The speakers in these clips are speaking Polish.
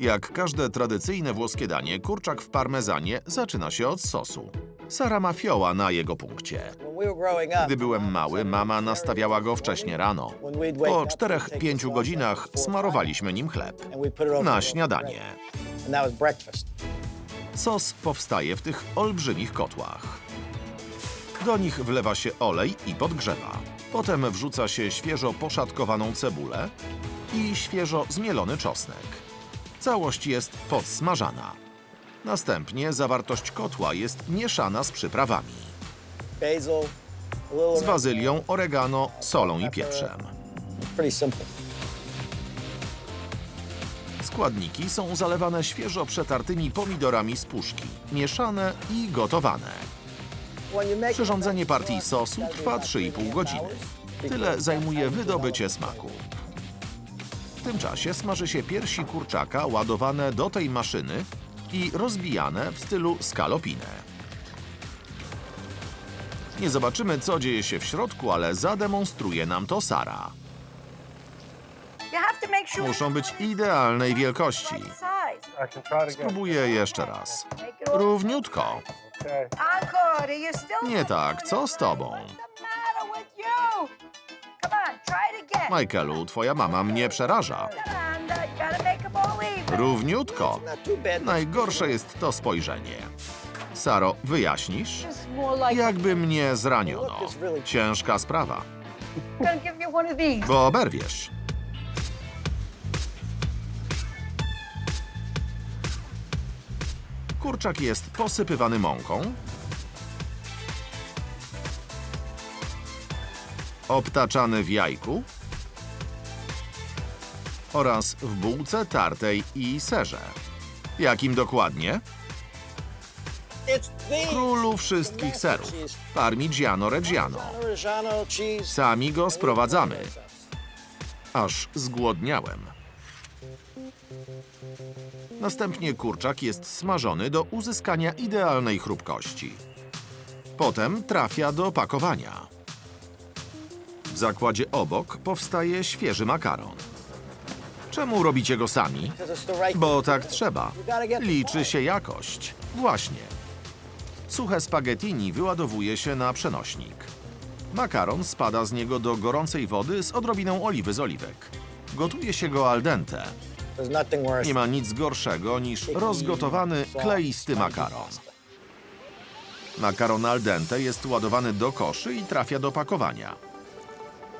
Jak każde tradycyjne włoskie danie, kurczak w parmezanie zaczyna się od sosu. Sara ma fioła na jego punkcie. Gdy byłem mały, mama nastawiała go wcześnie rano. Po 4-5 godzinach smarowaliśmy nim chleb. Na śniadanie. Sos powstaje w tych olbrzymich kotłach. Do nich wlewa się olej i podgrzewa. Potem wrzuca się świeżo poszatkowaną cebulę i świeżo zmielony czosnek. Całość jest podsmażana. Następnie zawartość kotła jest mieszana z przyprawami. Z bazylią, oregano, solą i pieprzem. Składniki są zalewane świeżo przetartymi pomidorami z puszki, mieszane i gotowane. Przyrządzenie partii sosu trwa 3,5 godziny. Tyle zajmuje wydobycie smaku. W tym czasie smaży się piersi kurczaka ładowane do tej maszyny i rozbijane w stylu scalopine. Nie zobaczymy, co dzieje się w środku, ale zademonstruje nam to Sara. Muszą być idealnej wielkości. Spróbuję jeszcze raz. Równiutko. Nie tak, co z tobą? Michaelu, twoja mama mnie przeraża. Równiutko. Najgorsze jest to spojrzenie. Saro, wyjaśnisz? Jakby mnie zraniono. Ciężka sprawa, bo oberwiesz. Kurczak jest posypywany mąką, obtaczany w jajku oraz w bułce tartej i serze. Jakim dokładnie? Królu wszystkich serów. Parmigiano Reggiano. Sami go sprowadzamy. Aż zgłodniałem. Następnie kurczak jest smażony do uzyskania idealnej chrupkości. Potem trafia do opakowania. W zakładzie obok powstaje świeży makaron. Czemu robicie go sami? Bo tak trzeba. Liczy się jakość. Właśnie. Suche spaghettini wyładowuje się na przenośnik. Makaron spada z niego do gorącej wody z odrobiną oliwy z oliwek. Gotuje się go al dente. Nie ma nic gorszego niż rozgotowany, kleisty makaron. Makaron al dente jest ładowany do koszy i trafia do pakowania.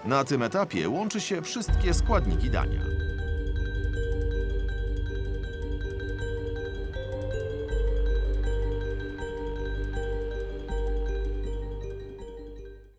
Na tym etapie łączy się wszystkie składniki dania.